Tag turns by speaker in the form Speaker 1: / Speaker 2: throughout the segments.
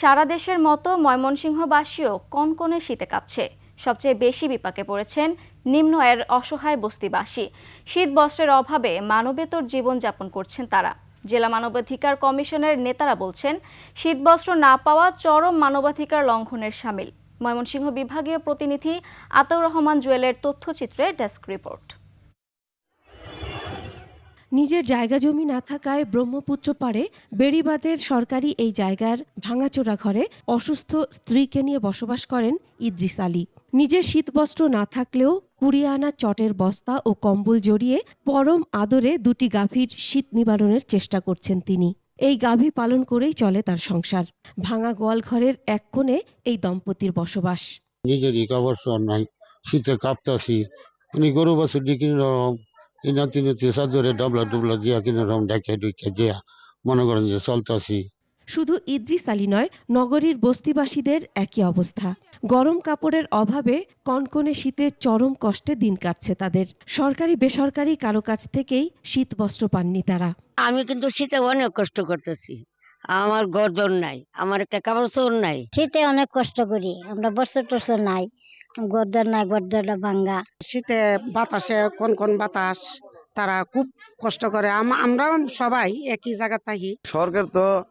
Speaker 1: সারা দেশের মতো ময়মনসিংহবাসীও কনকনে শীতে কাঁপছে। সবচেয়ে বেশি বিপাকে পড়েছেন নিম্ন আয়ের অসহায় বস্তিবাসী। শীত বস্ত্রের অভাবে মানবেতর জীবনযাপন করছেন তারা। জেলা মানবাধিকার কমিশনের নেতারা বলছেন শীতবস্ত্র না পাওয়া চরম মানবাধিকার লঙ্ঘনের সামিল। ময়মনসিংহ বিভাগীয় প্রতিনিধি আতাউর রহমান জুয়েলের তথ্যচিত্রে ডেস্ক রিপোর্ট।
Speaker 2: নিজের জায়গা জমি না থাকায় ব্রহ্মপুত্র পাড়ে বেড়িবাঁধের সরকারি এই জায়গার ভাঙাচোরা ঘরে অসুস্থ স্ত্রীকে নিয়ে বসবাস করেন ইদ্রিস আলী। নিজের শীতবস্ত্র না থাকলেও কুড়িয়ে আনা চটের বস্তা ও কম্বল জড়িয়ে পরম আদরে দুটি গাভীর শীত নিবারণের চেষ্টা করছেন তিনি। এই গাভী পালন করেই চলে তার সংসার। ভাঙা গোয়ালঘরের এক কোণে এই দম্পতির বসবাস।
Speaker 3: নিজেরই কাপড় নাই শীতে কাঁপতাছি গরু বাছুর এই নাতি নাতি সাদরে ডাবলা ডুবলা দিয়া কিনে রম ডাকে ডুকে দিয়া মনে করেন যে চলতাছি।
Speaker 2: শুধু ইদ্রিস আলী নয় নগরীর বস্তিবাসীদের একই অবস্থা। গরম কাপড়ের অভাবে কনকনে শীতে চরম কষ্টে দিন কাটছে তাদের। সরকারি বেসরকারি কারও কাছ থেকেই শীত বস্ত্র পাননি তারা।
Speaker 4: আমি কিন্তু শীতে অনেক কষ্ট করতেছি। আমার গর্দন নাই আমার একটা কাপড় চোর নাই।
Speaker 5: শীতে অনেক কষ্ট করি আমরা বছর টছর নাই গর্দর নাই গর্দরটা ভাঙ্গা।
Speaker 6: শীতে বাতাসে কোন কোন বাতাস তারা খুব কষ্ট করে। আম- আমরা সবাই একই জায়গা থাকি।
Speaker 7: সরকার তো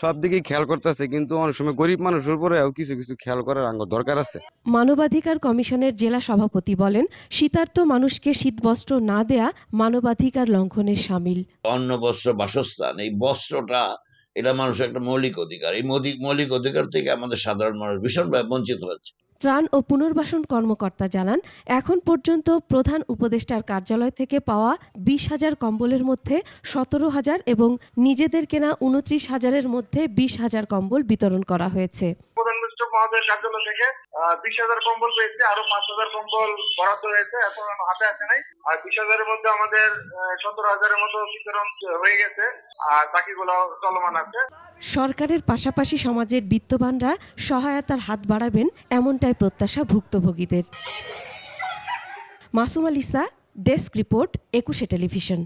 Speaker 7: সব দিকে খেয়াল করতেছে কিন্তু অনেক সময় গরিব মানুষের উপরেও কিছু কিছু খেয়াল করার আঙ্গ দরকার আছে।
Speaker 2: মানবাধিকার কমিশনের জেলা সভাপতি বলেন শীতার্ত মানুষকে শীতবস্ত্র না দেয়া মানবাধিকার লঙ্ঘনের সামিল।
Speaker 8: অন্ন বস্ত্র বাসস্থান এই বস্ত্রটা এটা মানুষের একটা মৌলিক অধিকার। এই মৌলিক মৌলিক অধিকার থেকে আমাদের সাধারণ মানুষ ভীষণভাবে বঞ্চিত হচ্ছে
Speaker 2: ত্রাণ ও পুনর্বাসন কর্মকর্তা জানান, এখন পর্যন্ত প্রধান উপদেষ্টার কার্যালয় থেকে পাওয়া বিশ হাজার কম্বলের মধ্যে সতেরো হাজার এবং নিজেদের কেনা উনত্রিশ হাজারের মধ্যে বিশ হাজার কম্বল বিতরণ করা হয়েছে।
Speaker 9: কার্যালয় থেকে বিশ হাজার কম্বল পেয়েছে, আরও পাঁচ হাজার কম্বল বরাদ্দ হয়েছে, এখন হাতে আসে নাই। আর বিশ হাজারের মধ্যে আমাদের সতেরো হাজারের মতো বিতরণ হয়ে গেছে, আর বাকিগুলো চলমান আছে।
Speaker 2: সরকারের পাশাপাশি সমাজের বিত্তবানরা সহায়তার হাত বাড়াবেন এমনটাই প্রত্যাশা ভুক্তভোগীদের। Masum Alisa desk report, Ekushey television.